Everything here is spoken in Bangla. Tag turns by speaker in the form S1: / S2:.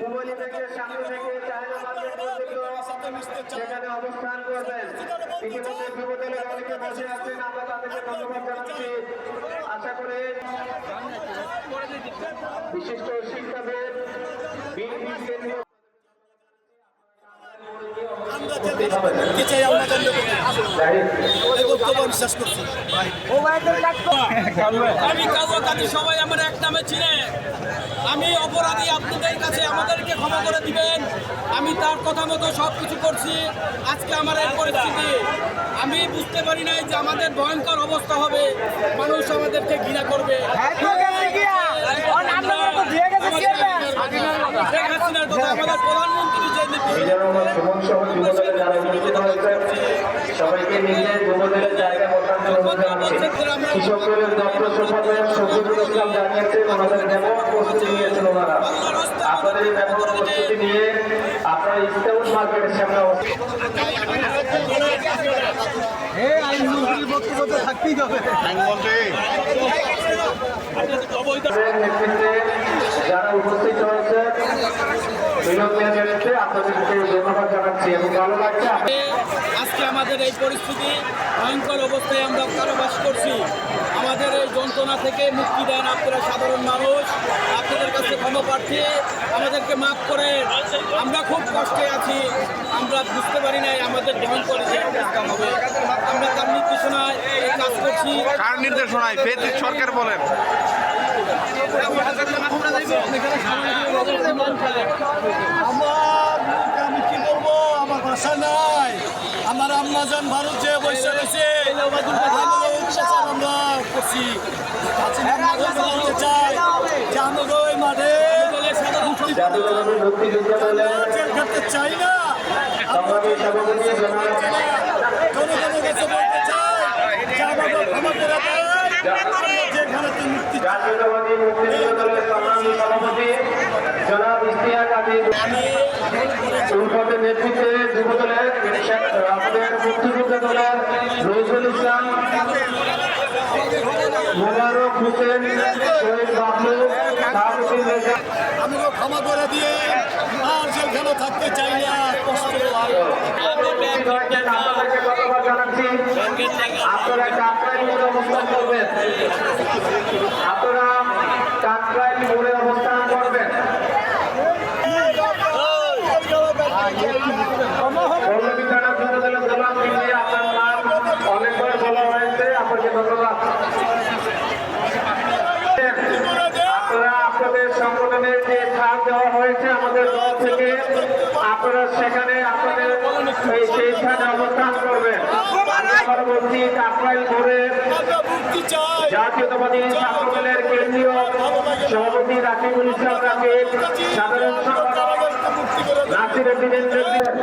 S1: রুবেলি ব্যাংকের সামনে থেকে সেখানে অবস্থান করবেন। ইতিমধ্যে অনেকে বসে আছেন, আমরা তাদেরকে ধন্যবাদ জানাচ্ছি। আশা করি বিশিষ্ট শিক্ষাবিদ
S2: আমি সবাই আমার এক নামে চিনে আমি অপরাধী আপনাদের কাছে আমাদেরকে ক্ষমা করে দিবেন। আমি তার কথা মতো সব কিছু করছি। আজকে আমার এই পরিস্থিতি। আমি বুঝতে পারি নাই যে আমাদের ভয়ঙ্কর অবস্থা হবে। মানুষ আমাদেরকে ঘৃণা করবে। শেখ হাসিনার কথা আমাদের প্রধানমন্ত্রী যে নীতি
S1: মিজানুর রহমান সুমন সহ যুবদলের যারা উপস্থিত হয়েছেন সবাইকে নিজের জায়গা কৃষকের দপ্তর ইসলাম জানিয়েছেন ওনাদের ব্যাপক প্রস্তুতি নিয়েছেন ওনারা। আপনাদের ব্যাপক প্রস্তুতি নিয়ে আপনারা ইস্তাউন মার্কেটের সামনে নেতৃত্বে যারা উপস্থিত হয়েছে
S2: আজকে আমাদের এই পরিস্থিতি ভয়ঙ্কর অবস্থায় আমরা কারাবাস করছি। আমাদের এই যন্ত্রণা থেকে মুক্তি দেন আপনারা সাধারণ মানুষ। আপনাদের কাছে ক্ষমা প্রার্থী আমাদেরকে মাফ করে আমরা খুব কষ্টে আছি। আমরা বুঝতে পারি নাই আমাদের ভয়ঙ্কর যে অবস্থা হবে। আমরা তার নির্দেশনায় এই কাজ করছি।
S3: কার নির্দেশনায়? সরকার বলেন।
S4: আমার ভাষা নাই। আমার আম্মাজান ভারত যে বসে রয়েছে। আমরা করছি। বলতে চাই যে আমাদের ওই মাঠে চাই না
S1: সংগ্রামী সভাপতি জনাব
S4: জনগণের কাছে বলতে চাই যে আমাদের ক্ষমা করে দেয় আমরা জেলখানাতে মুক্তি চাই।
S1: জাতীয়তাবাদী মুক্তিযোদ্ধা দলের সংগ্রামী সভাপতি আলী নেতৃত্বে যুব দলের আমাদের মুক্তিযোদ্ধা দলের নজরুল ইসলাম মোবারক হোসেন শহীদ বাবলু শাহাবুদ্দিন রেজা
S4: ক্ষমা করে দিয়ে আর জেলখানা থাকতে চাই না কষ্ট
S1: আপনারা কাকরাইল মোড়ে অবস্থান করবেন আপনারা কাকরাইল মোড়ে অবস্থান করবেন পল্লবী থানা যুবদলের গোলাম মিলিয়ে আপনার নাম অনেকবার বলা হয়েছে, আপনাকে ধন্যবাদ। আপনাদের সংগঠনের যে ছাড় দেওয়া হয়েছে আমাদের দল থেকে, আপনারা সেখানে আপনাদের সেই অবস্থান করবেন। বলছি কাকরাইল
S4: চাই
S1: জাতীয়তাবাদী কেন্দ্রীয় সভাপতি রাকিবুল ইসলাম রাকিব, সাধারণ সম্পাদক নাসির